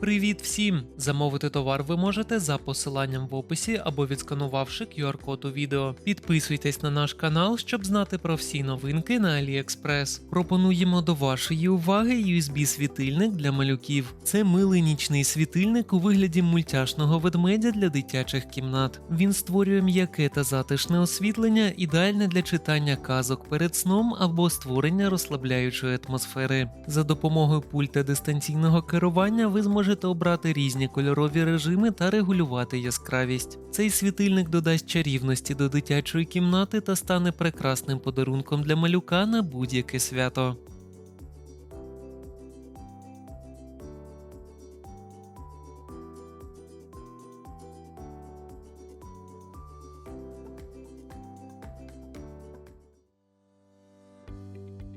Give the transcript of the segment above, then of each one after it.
Привіт всім! Замовити товар ви можете за посиланням в описі або відсканувавши QR-код у відео. Підписуйтесь на наш канал, щоб знати про всі новинки на AliExpress. Пропонуємо до вашої уваги USB-світильник для малюків. Це милий нічний світильник у вигляді мультяшного ведмедя для дитячих кімнат. Він створює м'яке та затишне освітлення, ідеальне для читання казок перед сном або створення розслабляючої атмосфери. За допомогою пульта дистанційного керування ви зможете обрати різні кольорові режими та регулювати яскравість. Цей світильник додасть чарівності до дитячої кімнати та стане прекрасним подарунком для малюка на будь-яке свято.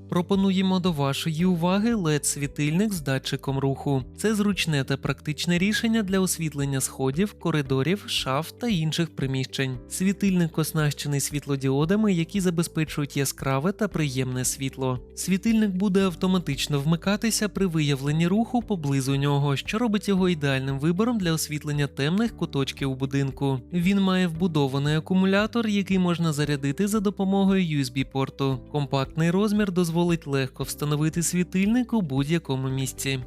Пропонуємо до вашої уваги LED-світильник з датчиком руху. Це зручне та практичне рішення для освітлення сходів, коридорів, шаф та інших приміщень. Світильник оснащений світлодіодами, які забезпечують яскраве та приємне світло. Світильник буде автоматично вмикатися при виявленні руху поблизу нього, що робить його ідеальним вибором для освітлення темних куточків будинку. Він має вбудований акумулятор, який можна зарядити за допомогою USB-порту. Компактний розмір дозволяє дозволить легко встановити світильник у будь-якому місці.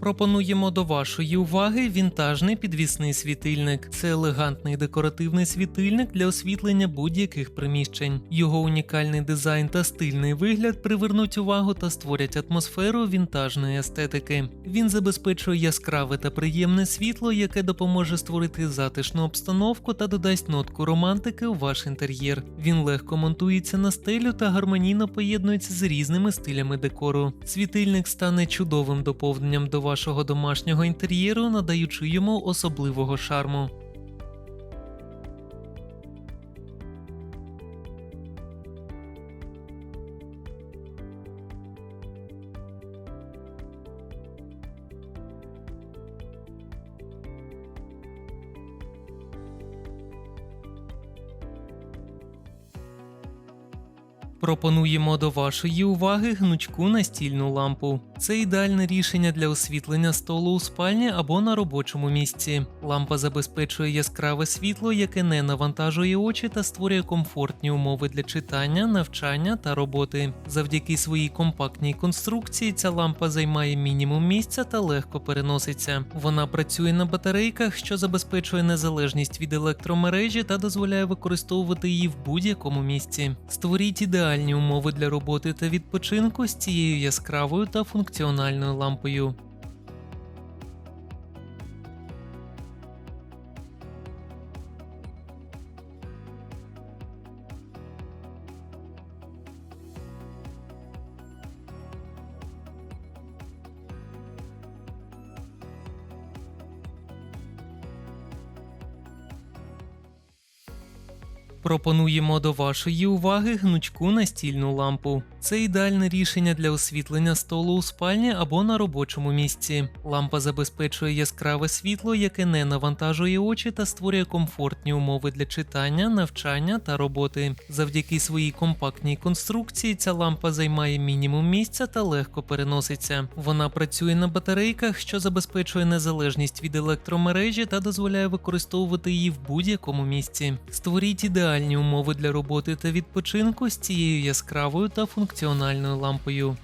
Пропонуємо до вашої уваги вінтажний підвісний світильник. Це елегантний декоративний світильник для освітлення будь-яких приміщень. Його унікальний дизайн та стильний вигляд привернуть увагу та створять атмосферу вінтажної естетики. Він забезпечує яскраве та приємне світло, яке допоможе створити затишну обстановку та додасть нотку романтики у ваш інтер'єр. Він легко монтується на стелю та гармонійно поєднується з різними стилями декору. Світильник стане чудовим доповненням до вашого домашнього інтер'єру, надаючи йому особливого шарму. Пропонуємо до вашої уваги гнучку настільну лампу. Це ідеальне рішення для освітлення столу у спальні або на робочому місці. Лампа забезпечує яскраве світло, яке не навантажує очі та створює комфортні умови для читання, навчання та роботи. Завдяки своїй компактній конструкції ця лампа займає мінімум місця та легко переноситься. Вона працює на батарейках, що забезпечує незалежність від електромережі та дозволяє використовувати її в будь-якому місці. Створіть ідеальні умови для роботи та відпочинку з цією яскравою та функціональною лампою. Пропонуємо до вашої уваги гнучку настільну лампу. Це ідеальне рішення для освітлення столу у спальні або на робочому місці. Лампа забезпечує яскраве світло, яке не навантажує очі та створює комфортні умови для читання, навчання та роботи. Завдяки своїй компактній конструкції ця лампа займає мінімум місця та легко переноситься. Вона працює на батарейках, що забезпечує незалежність від електромережі та дозволяє використовувати її в будь-якому місці. Створіть ідеальні умови для роботи та відпочинку з цією яскравою та функціональною лампою.